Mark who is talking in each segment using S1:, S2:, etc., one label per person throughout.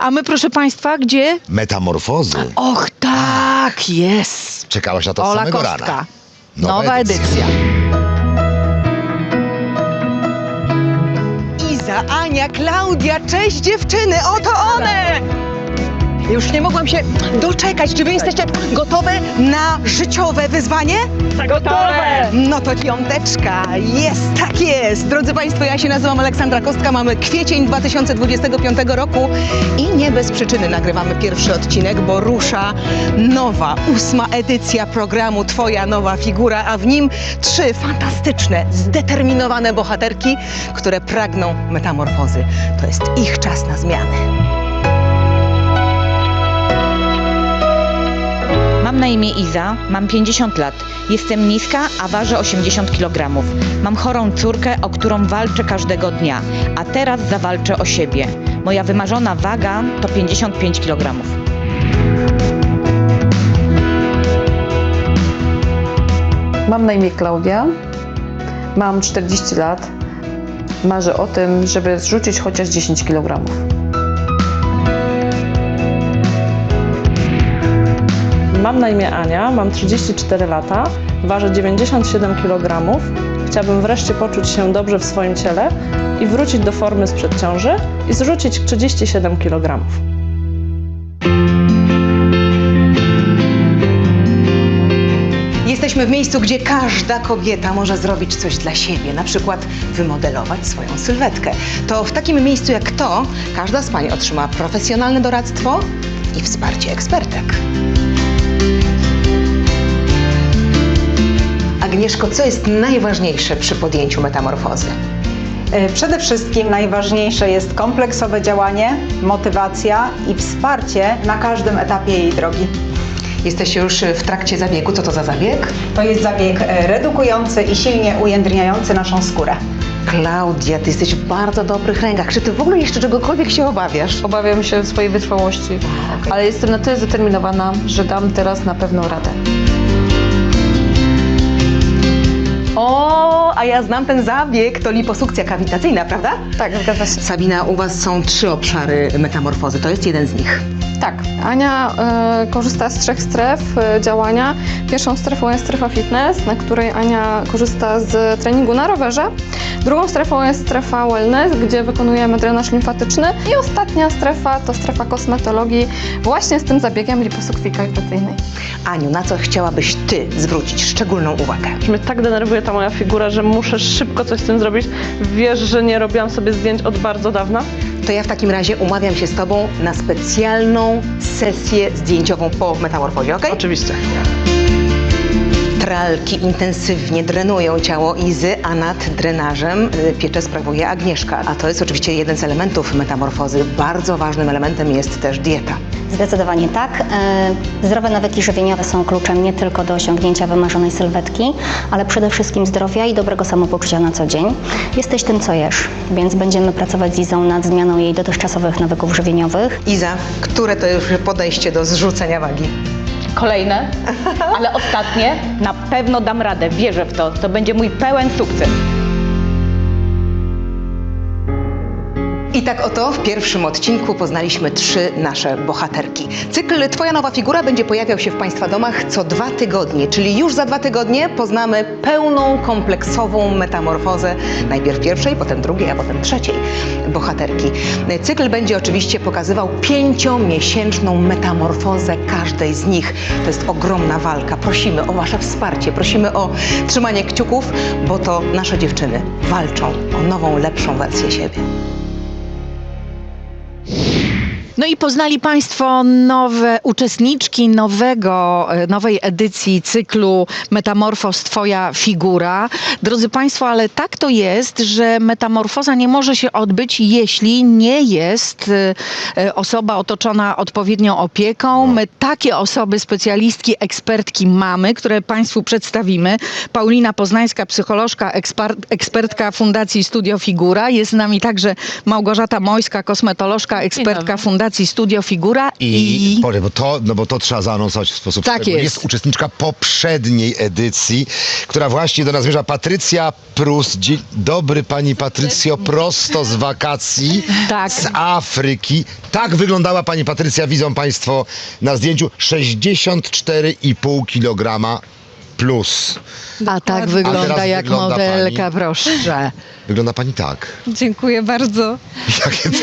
S1: A my, proszę Państwa, gdzie?
S2: Metamorfozy.
S1: Och, tak, jest.
S2: Czekałaś na to od
S1: Ola
S2: samego
S1: Kostka.
S2: rana.
S1: Nowa, edycja. Iza, Ania, Klaudia, cześć dziewczyny, oto one! Już nie mogłam się doczekać. Czy wy jesteście gotowe na życiowe wyzwanie?
S3: Gotowe!
S1: No to piąteczka. Jest, tak jest. Drodzy Państwo, ja się nazywam Aleksandra Kostka. Mamy kwiecień 2025 roku i nie bez przyczyny nagrywamy pierwszy odcinek, bo rusza nowa, ósma edycja programu Twoja nowa figura, a w nim trzy fantastyczne, zdeterminowane bohaterki, które pragną metamorfozy. To jest ich czas na zmiany.
S4: Mam na imię Iza, mam 50 lat. Jestem niska, a ważę 80 kg. Mam chorą córkę, o którą walczę każdego dnia, a teraz zawalczę o siebie. Moja wymarzona waga to 55 kg.
S3: Mam na imię Klaudia, mam 40 lat. Marzę o tym, żeby zrzucić chociaż 10 kg.
S5: Mam na imię Ania, mam 34 lata, ważę 97 kg. Chciałabym wreszcie poczuć się dobrze w swoim ciele i wrócić do formy sprzed ciąży i zrzucić 37 kg.
S1: Jesteśmy w miejscu, gdzie każda kobieta może zrobić coś dla siebie, na przykład wymodelować swoją sylwetkę. To w takim miejscu jak to każda z Pań otrzyma profesjonalne doradztwo i wsparcie ekspertek. Agnieszko, co jest najważniejsze przy podjęciu metamorfozy?
S6: E, Przede wszystkim najważniejsze jest kompleksowe działanie, motywacja i wsparcie na każdym etapie jej drogi.
S1: Jesteście już w trakcie zabiegu. Co to za zabieg?
S6: To jest zabieg e, redukujący i silnie ujędrniający naszą skórę.
S1: Klaudia, ty jesteś w bardzo dobrych rękach. Czy ty w ogóle jeszcze czegokolwiek się obawiasz?
S3: Obawiam się swojej wytrwałości, ale jestem na tyle zdeterminowana, że dam teraz na pewną radę.
S1: O, a ja znam ten zabieg, to liposukcja kawitacyjna, prawda?
S7: Tak, zgadza się.
S1: Sabina, u Was są trzy obszary metamorfozy, to jest jeden z nich.
S7: Tak. Ania e, korzysta z trzech stref e, działania. Pierwszą strefą jest strefa fitness, na której Ania korzysta z treningu na rowerze. Drugą strefą jest strefa wellness, gdzie wykonujemy drenaż limfatyczny. I ostatnia strefa to strefa kosmetologii, właśnie z tym zabiegiem liposukcji kawitacyjnej.
S1: Aniu, na co chciałabyś Ty zwrócić szczególną uwagę?
S5: Mnie tak denerwuje ta moja figura, że muszę szybko coś z tym zrobić. Wiesz, że nie robiłam sobie zdjęć od bardzo dawna?
S1: To ja w takim razie umawiam się z Tobą na specjalną sesję zdjęciową po metamorfozie, ok?
S5: Oczywiście.
S1: Tralki intensywnie drenują ciało Izy, a nad drenażem y, pieczę sprawuje Agnieszka. A to jest oczywiście jeden z elementów metamorfozy. Bardzo ważnym elementem jest też dieta.
S8: Zdecydowanie tak. E, Zdrowe nawyki żywieniowe są kluczem nie tylko do osiągnięcia wymarzonej sylwetki, ale przede wszystkim zdrowia i dobrego samopoczucia na co dzień. Jesteś tym, co jesz, więc będziemy pracować z Izą nad zmianą jej dotychczasowych nawyków żywieniowych.
S1: Iza, które to już podejście do zrzucenia wagi?
S4: Kolejne, ale ostatnie, na pewno dam radę, wierzę w to. To będzie mój pełen sukces.
S1: I tak oto w pierwszym odcinku poznaliśmy trzy nasze bohaterki. Cykl Twoja nowa figura będzie pojawiał się w Państwa domach co dwa tygodnie, czyli już za dwa tygodnie poznamy pełną, kompleksową metamorfozę najpierw pierwszej, potem drugiej, a potem trzeciej bohaterki. Cykl będzie oczywiście pokazywał pięciomiesięczną metamorfozę każdej z nich. To jest ogromna walka. Prosimy o Wasze wsparcie, prosimy o trzymanie kciuków, bo to nasze dziewczyny walczą o nową, lepszą wersję siebie. Yeah. No i poznali Państwo nowe uczestniczki nowego, e, nowej edycji cyklu Metamorfoz Twoja figura. Drodzy Państwo, ale tak to jest, że metamorfoza nie może się odbyć, jeśli nie jest e, e, osoba otoczona odpowiednią opieką. My takie osoby, specjalistki, ekspertki mamy, które Państwu przedstawimy. Paulina Poznańska, psycholożka, ekspert, ekspertka Fundacji Studio Figura. Jest z nami także Małgorzata Mojska, kosmetolożka, ekspertka Fundacji
S2: Fundacji Studio Figura
S9: I,
S2: i...
S9: Powiem, bo to, no bo to trzeba zaanonsować w sposób
S2: Tak jest.
S9: jest uczestniczka poprzedniej edycji, która właśnie do nas zmierza. Patrycja Prus. Dzień dobry pani Patrycjo, prosto z wakacji
S2: Tak.
S9: z Afryki. Tak wyglądała pani Patrycja, widzą państwo na zdjęciu. 64,5 kg plus.
S2: A tak
S9: A
S2: wygląda jak
S9: wygląda
S2: modelka,
S9: pani.
S2: proszę.
S9: Wygląda pani tak.
S10: Dziękuję bardzo.
S9: Jakie to,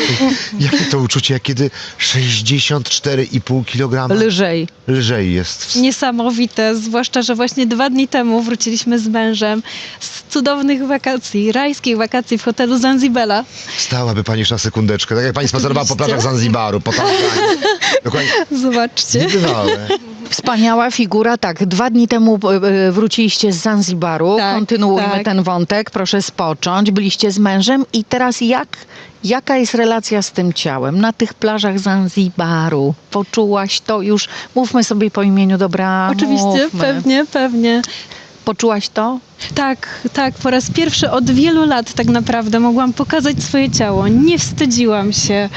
S9: jakie to uczucie, jak kiedy 64,5 kg
S2: Lżej.
S9: lżej jest.
S10: Niesamowite, zwłaszcza, że właśnie dwa dni temu wróciliśmy z mężem z cudownych wakacji, rajskich wakacji w hotelu Zanzibela.
S9: Stałaby pani jeszcze na sekundeczkę, tak jak pani spacerowała po plażach Zanzibaru, po Tanzanii. Dokładnie.
S10: Zobaczcie.
S9: Niebywałe.
S2: Wspaniała figura, tak. Dwa dni temu e, wróciliście z Zanzibaru.
S10: Tak,
S2: Kontynuujmy
S10: tak.
S2: ten wątek, proszę spocząć. Byliście z mężem i teraz jak, jaka jest relacja z tym ciałem na tych plażach Zanzibaru? Poczułaś to już? Mówmy sobie po imieniu dobra.
S10: Oczywiście,
S2: mówmy.
S10: pewnie, pewnie.
S2: Poczułaś to?
S10: Tak, tak, po raz pierwszy od wielu lat tak naprawdę mogłam pokazać swoje ciało. Nie wstydziłam się.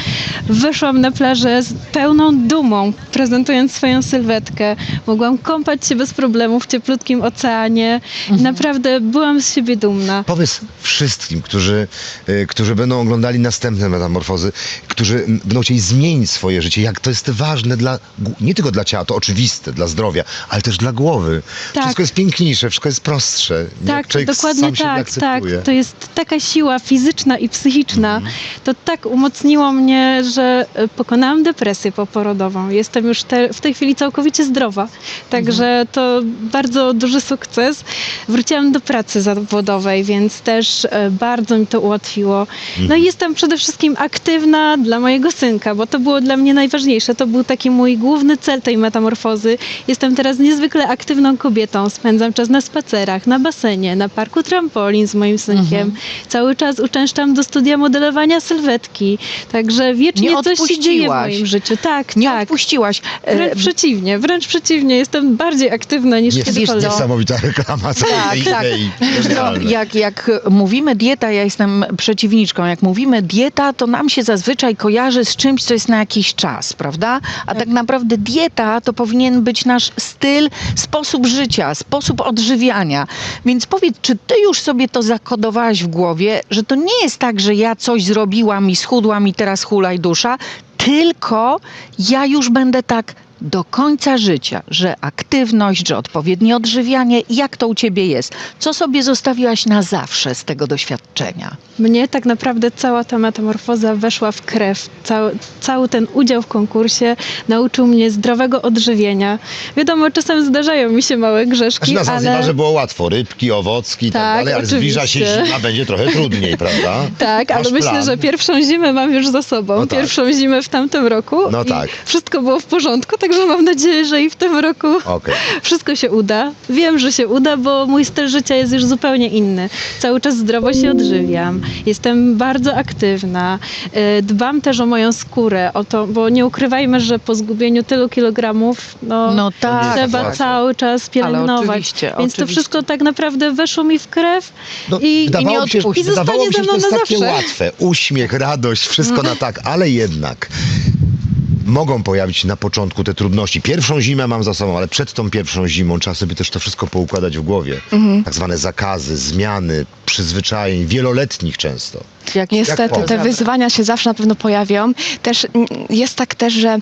S10: Wyszłam na plażę z pełną dumą, prezentując swoją sylwetkę. Mogłam kąpać się bez problemu w cieplutkim oceanie. Naprawdę byłam z siebie dumna.
S9: Powiedz wszystkim, którzy, y, którzy będą oglądali następne metamorfozy, którzy m, będą chcieli zmienić swoje życie, jak to jest ważne dla, gł- nie tylko dla ciała, to oczywiste, dla zdrowia, ale też dla głowy.
S10: Tak.
S9: Wszystko jest piękniejsze, wszystko jest prostsze.
S10: Tak, dokładnie tak, tak. To jest taka siła fizyczna i psychiczna. To tak umocniło mnie, że e, pokonałam depresję poporodową. Jestem już te, w tej chwili całkowicie zdrowa. Także to bardzo duży sukces. Wróciłam do pracy zawodowej, więc też e, bardzo mi to ułatwiło. No i jestem przede wszystkim aktywna dla mojego synka, bo to było dla mnie najważniejsze. To był taki mój główny cel tej metamorfozy. Jestem teraz niezwykle aktywną kobietą. Spędzam czas na spacerach, na basenie, na parku trampolin z moim synkiem. Cały czas uczęszczam do studia modelowania sylwetki. Także wiecznie
S2: Nie
S10: coś się dzieje w
S2: odpuściłaś.
S10: moim życiu. Tak,
S2: Nie
S10: tak.
S2: odpuściłaś. E,
S10: Wręcz przeciwnie, wręcz przeciwnie. Jestem bardziej aktywna niż
S9: Jest
S10: kiedykolwiek.
S9: niesamowita reklama całej
S2: Tak,
S9: tej
S2: tak.
S9: idei. Genialne.
S2: jak, jak mówimy dieta, ja jestem przeciwniczką, jak mówimy dieta, to nam się zazwyczaj kojarzy z czymś, co jest na jakiś czas, prawda? A tak naprawdę dieta to powinien być nasz styl, sposób życia, sposób odżywiania. Więc powiedz, czy ty już sobie to zakodowałaś w głowie, że to nie jest tak, że ja coś zrobiłam i schudłam i teraz hulaj dusza, tylko ja już będę tak do końca życia, że aktywność, że odpowiednie odżywianie, jak to u ciebie jest? Co sobie zostawiłaś na zawsze z tego doświadczenia?
S10: Mnie tak naprawdę cała ta metamorfoza weszła w krew. Cały, cały ten udział w konkursie nauczył mnie zdrowego odżywienia. Wiadomo, czasem zdarzają mi się małe
S9: Znaczy
S10: grzeszki,
S9: na Zanzibarze
S10: ale...
S9: było łatwo, rybki, owocki i tak,
S10: Tak,
S9: dalej, ale zbliża się
S10: oczywiście.
S9: zima, będzie trochę trudniej, prawda?
S10: Tak, ale
S9: Masz
S10: myślę,
S9: plan?
S10: że pierwszą zimę mam już za sobą.
S9: No tak.
S10: Pierwszą zimę w tamtym roku.
S9: No
S10: i
S9: tak.
S10: Wszystko było w porządku, także mam nadzieję, że i w tym roku
S9: Okej.
S10: wszystko się uda. Wiem, że się uda, bo mój styl życia jest już zupełnie inny. Cały czas zdrowo się odżywiam. Jestem bardzo aktywna. E, Dbam też o moją skórę, o to, bo nie ukrywajmy, że po zgubieniu tylu kilogramów, no,
S2: No tak,
S10: trzeba
S9: tak.
S10: cały czas pielęgnować.
S2: oczywiście,
S10: Więc to
S2: oczywiście.
S10: wszystko tak naprawdę weszło mi w krew
S9: No,
S10: i, i,
S9: się,
S10: i zostanie ze
S9: to
S10: mną
S9: jest
S10: na
S9: takie
S10: zawsze.
S9: łatwe. Uśmiech, radość, wszystko na tak, ale jednak mogą pojawić się na początku te trudności. Pierwszą zimę mam za sobą, ale przed tą pierwszą zimą trzeba sobie też to wszystko poukładać w głowie. Tak zwane zakazy, zmiany, przyzwyczajeń, wieloletnich często.
S2: Jak, jak
S11: Niestety
S9: to?
S11: te wyzwania się zawsze na pewno pojawią. Też mm, jest tak też, że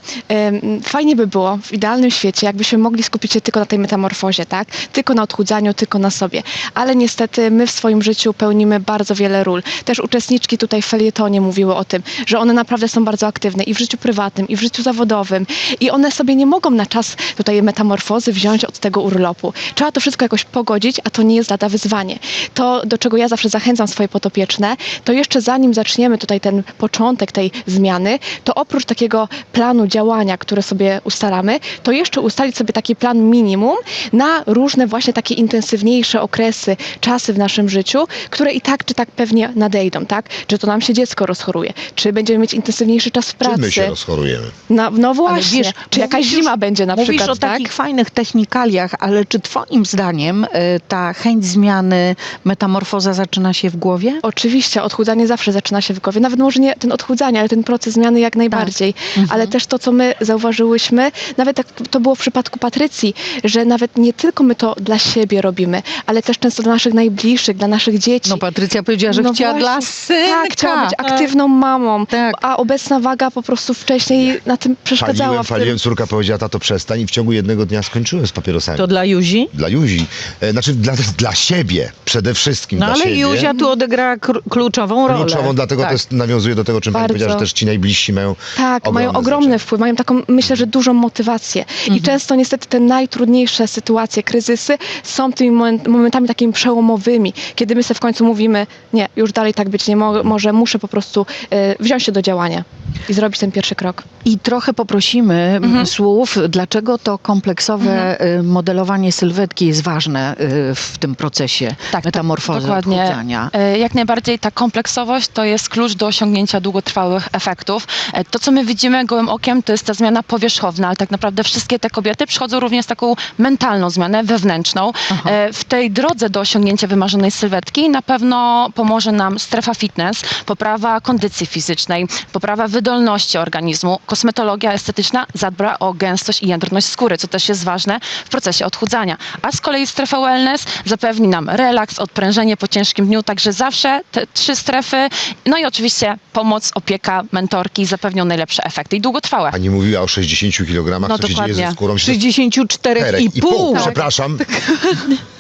S11: fajnie by było w idealnym świecie, jakbyśmy mogli skupić się tylko na tej metamorfozie, tak? Tylko na odchudzaniu, tylko na sobie. Ale niestety my w swoim życiu pełnimy bardzo wiele ról. Też uczestniczki tutaj w felietonie mówiły o tym, że one naprawdę są bardzo aktywne i w życiu prywatnym, i w życiu zawodowym. I one sobie nie mogą na czas tutaj metamorfozy wziąć od tego urlopu. Trzeba to wszystko jakoś pogodzić, a to nie jest lada wyzwanie. To, do czego ja zawsze zachęcam swoje potopieczne, to jeszcze zanim zaczniemy tutaj ten początek tej zmiany, to oprócz takiego planu działania, które sobie ustalamy, to jeszcze ustalić sobie taki plan minimum na różne właśnie takie intensywniejsze okresy, czasy w naszym życiu, które i tak czy tak pewnie nadejdą, tak? Czy to nam się dziecko rozchoruje, czy będziemy mieć intensywniejszy czas w
S9: Czy my
S11: pracy.
S9: się rozchorujemy?
S11: No, no właśnie,
S2: wiesz,
S11: czy jakaś
S2: mówisz
S11: zima będzie na
S2: Mówisz
S11: przykład,
S2: o
S11: tak?
S2: takich fajnych technikaliach, ale czy twoim zdaniem e, ta chęć zmiany, metamorfoza zaczyna się w głowie?
S11: Oczywiście, odchudzanie zawsze zaczyna się w głowie. Nawet może nie ten odchudzanie, ale ten proces zmiany jak najbardziej. Ale też to, co my zauważyłyśmy, nawet jak to było w przypadku Patrycji, że nawet nie tylko my to dla siebie robimy, ale też często dla naszych najbliższych, dla naszych dzieci.
S2: No Patrycja powiedziała, że
S11: No
S2: chciała
S11: właśnie.
S2: dla synka.
S11: Tak, chciała być aktywną mamą,
S2: Tak.
S11: a obecna waga po prostu wcześniej na tym przeszkadzała.
S9: Paliłem,
S11: w tym.
S9: paliłem, córka powiedziała, tato przestań i w ciągu jednego dnia skończyłem z papierosami.
S2: To dla Juzi?
S9: Dla Juzi. E, Znaczy dla, dla siebie przede wszystkim.
S2: No
S9: dla
S2: ale
S9: siebie.
S2: Juzia tu odegrała kr- kluczową rolę.
S9: Kluczową, dlatego
S2: tak.
S9: też nawiązuje do tego, o czym pani
S11: Bardzo.
S9: powiedziała, że też ci najbliżsi mają
S11: Tak,
S9: ogromne
S11: mają ogromny
S9: znaczenie.
S11: wpływ, mają taką, myślę, że dużą motywację. I często niestety te najtrudniejsze sytuacje, kryzysy są tymi moment, momentami takimi przełomowymi, kiedy my sobie w końcu mówimy, nie, już dalej tak być nie mo- może, muszę po prostu e, wziąć się do działania i zrobić ten pierwszy krok.
S2: I trochę poprosimy
S11: Mhm.
S2: słów, dlaczego to kompleksowe y, modelowanie sylwetki jest ważne y, w tym procesie
S12: Tak,
S2: metamorfozy,
S12: dokładnie.
S2: odchudzania.
S12: E, Jak najbardziej ta kompleksowość to jest klucz do osiągnięcia długotrwałych efektów. To, co my widzimy gołym okiem, to jest ta zmiana powierzchowna, ale tak naprawdę wszystkie te kobiety przychodzą również z taką mentalną zmianę wewnętrzną. E, W tej drodze do osiągnięcia wymarzonej sylwetki na pewno pomoże nam strefa fitness, poprawa kondycji fizycznej, poprawa wydolności organizmu. Kosmetologia estetyczna zadba o gęstość i jędrność skóry, co też jest ważne w procesie odchudzania. A z kolei strefa wellness zapewni nam relaks, odprężenie po ciężkim dniu, także zawsze te trzy strefy, no i oczywiście pomoc, opieka, mentorki zapewnią najlepsze efekty i długotrwałe.
S9: Pani mówiła o 60 kg,
S12: No
S9: co się dzieje ze
S12: dokładnie.
S9: skórą. się
S2: 64,5.
S9: Tak. Przepraszam.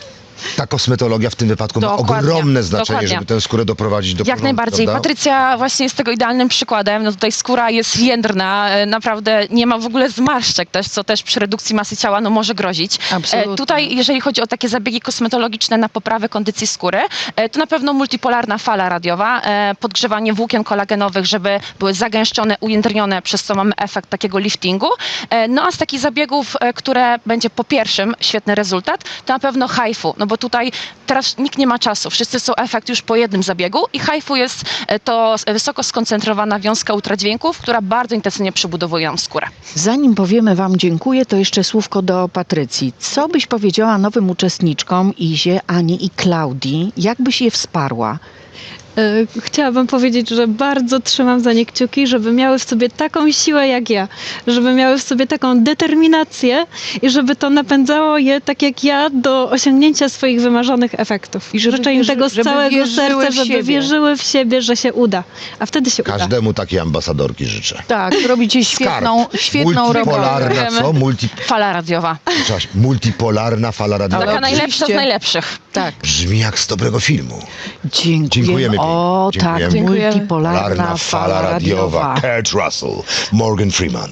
S9: Ta kosmetologia w tym wypadku ma
S12: Dokładnie,
S9: ogromne znaczenie,
S12: dokładnie.
S9: żeby tę skórę doprowadzić do
S12: Jak
S9: porządku,
S12: najbardziej.
S9: prawda?
S12: Patrycja właśnie jest tego idealnym przykładem. No tutaj skóra jest jędrna, e, naprawdę nie ma w ogóle zmarszczek też, co też przy redukcji masy ciała no, może grozić.
S2: Absolutnie.
S12: E, Tutaj, jeżeli chodzi o takie zabiegi kosmetologiczne na poprawę kondycji skóry, e, to na pewno multipolarna fala radiowa, podgrzewanie włókien kolagenowych, żeby były zagęszczone, ujędrnione, przez co mamy efekt takiego liftingu. No a z takich zabiegów, które będzie po pierwszym świetny rezultat, to na pewno haifu, no bo tutaj teraz nikt nie ma czasu, wszyscy są efekt już po jednym zabiegu i haifu jest e, to wysoko skoncentrowana wiązka ultradźwięków, która bardzo intensywnie przybudowuje nam skórę.
S2: Zanim powiemy Wam dziękuję, to jeszcze słówko do Patrycji. Co byś powiedziała nowym uczestniczkom Izie, Ani i Klaudii? Jak byś je wsparła?
S10: E, Chciałabym powiedzieć, że bardzo trzymam za nie kciuki, żeby miały w sobie taką siłę jak ja, żeby miały w sobie taką determinację i żeby to napędzało je, tak jak ja, do osiągnięcia swoich wymarzonych efektów.
S2: I żeby
S10: Życzę im tego z całego serca, żeby
S2: siebie.
S10: wierzyły w siebie, że się uda. A wtedy się uda.
S9: Każdemu takiej ambasadorki życzę.
S2: Tak, robicie świetną,
S9: Skarb.
S2: świetną robotę.
S9: Multipolarna, co? Multi,
S12: Fala radiowa.
S9: przepraszam, multipolarna fala radiowa.
S12: Taka najlepsza z najlepszych.
S2: Tak,
S9: Brzmi jak z dobrego filmu.
S2: dziękujemy.
S9: Dziękujemy
S2: O
S9: pięknie.
S2: tak,
S9: Dziękujemy.
S2: multipolarna
S9: Polarna
S2: fala radiowa.
S9: Kurt Russell, Morgan Freeman.